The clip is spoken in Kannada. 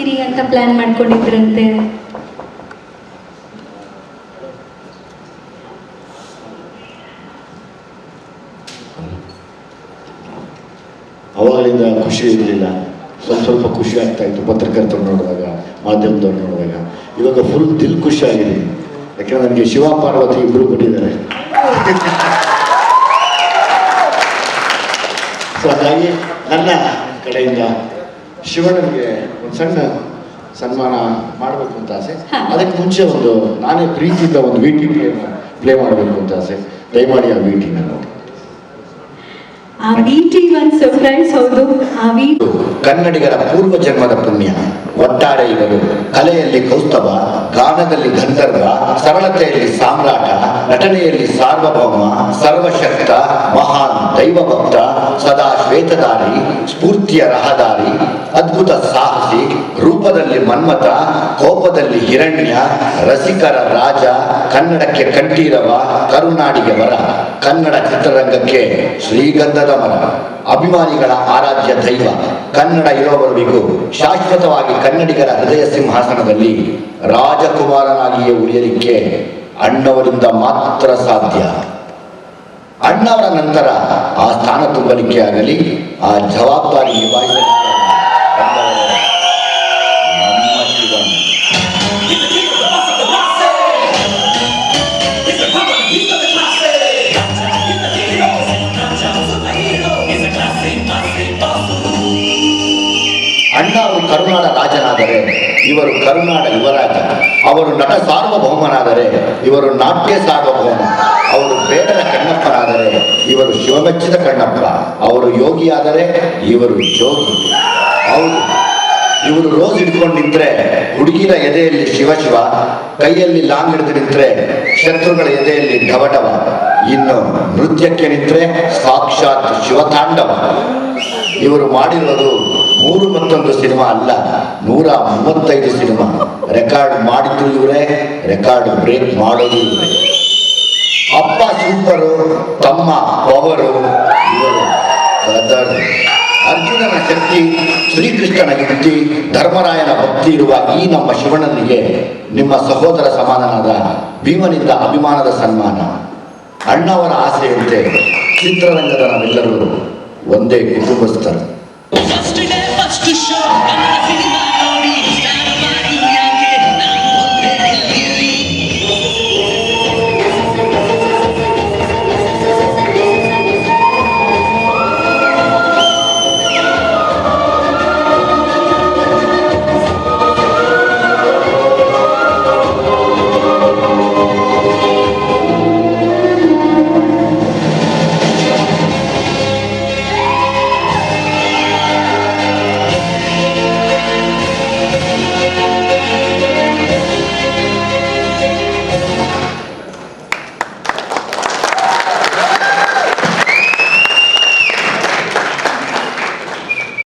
ಮಾಡ್ತೀರಿ ಅಂತ ಪ್ಲಾನ್ ಮಾಡ್ಕೊಂಡಿದ್ರಂತೆ? ಅವಾಗಲಿಂದ ಖುಷಿ ಇರಲಿಲ್ಲ. ಸ್ವಲ್ಪ ಸ್ವಲ್ಪ ಖುಷಿ ಆಗ್ತಾ ಇತ್ತು. ಪತ್ರಕರ್ತರು ನೋಡಿದಾಗ ಮಾಧ್ಯಮದವ್ರು ನೋಡಿದಾಗ ಇವಾಗ ಫುಲ್ ದಿಲ್ ಖುಷಿ ಆಗಿದೆ. ಯಾಕಂದ್ರೆ ನನಗೆ ಶಿವ ಪಾರ್ವತಿ ಇಬ್ಬರು ಕೊಟ್ಟಿದ್ದಾರೆ ಸೊ ಹಾಗಾಗಿ ನನ್ನ ಕಡೆಯಿಂದ ಶಿವಣ್ಣನಿಗೆ ಒಂದು ಸಣ್ಣ ಸನ್ಮಾನ ಮಾಡಬೇಕು ಅಂತ ಆಸೆ. ಅದಕ್ಕೆ ಮುಂಚೆ ಒಂದು ನಾನೇ ಪ್ರೀತಿಯಿಂದ ಒಂದು ವಿಟಿ ಪ್ಲೇ ಪ್ಲೇ ಮಾಡಬೇಕು ಅಂತ ಆಸೆ. ದಯಮಾಡಿ ಆ ವಿಟಿನ ನೋಡಿ. ಆ ವಿ ಟಿ ಸರ್ಪ್ರೈಸ್ ಹೌದು. ಆ ವಿ ಕನ್ನಡಿಗರ ಪೂರ್ವ ಜನ್ಮದ ಪುಣ್ಯ. ಒಟ್ಟಾರೆ ಇವರು ಕಲೆಯಲ್ಲಿ ಕೌಸ್ತವ ಗಾನದಲ್ಲಿ ಗಂಧರ್ವ ಸರಳತೆಯಲ್ಲಿ ಸಾಮ್ರಾಟ ನಟನೆಯಲ್ಲಿ ಸಾರ್ವಭೌಮ ಸರ್ವಶಕ್ತ ಮಹಾನ್ ದೈವಭಕ್ತ ಸದಾ ಶ್ವೇತದಾರಿ ಸ್ಫೂರ್ತಿಯ ರಹದಾರಿ ಅದ್ಭುತ ಸಾಹಸಿ, ರೂಪದಲ್ಲಿ ಮನ್ಮಥ, ಕೋಪದಲ್ಲಿ ಹಿರಣ್ಯ, ರಸಿಕರ ರಾಜ, ಕನ್ನಡಕ್ಕೆ ಕಂಠೀರವ, ಕರುನಾಡಿಗೆ ವರ. ಕನ್ನಡ ಚಿತ್ರರಂಗಕ್ಕೆ ಶ್ರೀಗಂಧದ ಮರ ಅಭಿಮಾನಿಗಳ ಆರಾಧ್ಯ ದೈವ. ಕನ್ನಡ ಇರೋವರೆಗೂ ಶಾಶ್ವತವಾಗಿ ಕನ್ನಡಿಗರ ಹೃದಯ ಸಿಂಹಾಸನದಲ್ಲಿ ರಾಜಕುಮಾರನಾಗಿಯೇ ಉಳಿಯಲಿಕ್ಕೆ ಅಣ್ಣವರಿಂದ ಮಾತ್ರ ಸಾಧ್ಯ. ಅಣ್ಣವರ ನಂತರ ಆ ಸ್ಥಾನ ತುಂಬಲಿಕ್ಕೆ ಆಗಲಿ, ಆ ಜವಾಬ್ದಾರಿ ನಿಭಾಯಿಸಲಿಕ್ಕೆ ಅಣ್ಣ ಅವರು ಕರುನಾಡ ರಾಜನಾದರೆ, ಇವರು ಕರುನಾಡ ಯುವರಾಜ. ಅವರು ನಟ ಸಾರ್ವಭೌಮನಾದರೆ, ಇವರು ನಾಟ್ಯ ಸಾರ್ವಭೌಮ. ಅವರು ಬೇಡದ ಕಣ್ಣಪ್ಪನಾದರೆ, ಇವರು ಶಿವಮೆಚ್ಚಿದ ಕಣ್ಣಪ್ಪ. ಅವರು ಯೋಗಿಯಾದರೆ, ಇವರು ಯೋಗಿ ಹೌದು. ಇವರು ರೋಸ್ ಹಿಡ್ಕೊಂಡು ನಿಂತ್ರೆ ಹುಡುಗಿರ ಎದೆಯಲ್ಲಿ ಶಿವ ಶಿವ, ಕೈಯಲ್ಲಿ ಲಾಂಗ್ ಹಿಡಿದು ನಿಂತರೆ, ಶತ್ರುಗಳ ಎದೆಯಲ್ಲಿ ಢವಢವ ಇನ್ನು ನೃತ್ಯಕ್ಕೆ ನಿಂತರೆ ಸಾಕ್ಷಾತ್ ಶಿವತಾಂಡವ. ಇವರು ಮಾಡಿರೋದು ಮೂರು ಮತ್ತೊಂದು ಸಿನಿಮಾ ಅಲ್ಲ, ನೂರ ಮೂವತ್ತೈದು ಸಿನಿಮಾ. ರೆಕಾರ್ಡ್ ಮಾಡಿದ್ರು ಇವರೇ, ರೆಕಾರ್ಡ್ ಬ್ರೇಕ್ ಮಾಡೋದು ಇವರೇ. ಅಪ್ಪ ಸೂಪರು ತಮ್ಮ ಪವರು ಇವರು ಅರ್ಜುನನ ಶಕ್ತಿ, ಶ್ರೀಕೃಷ್ಣನ ಯುಕ್ತಿ ಧರ್ಮರಾಯನ ಭಕ್ತಿ ಇರುವ ಈ ನಮ್ಮ ಶಿವಣ್ಣನಿಗೆ ನಿಮ್ಮ ಸಹೋದರ ಸಮಾನನಾದ ಭೀಮನಿಂದ ಅಭಿಮಾನದ ಸನ್ಮಾನ. ಅಣ್ಣವರ ಆಸೆಯಂತೆ ಚಿತ್ರರಂಗದ ನಾವೆಲ್ಲರೂ ಒಂದೇ ಕುಟುಂಬಸ್ಥರು.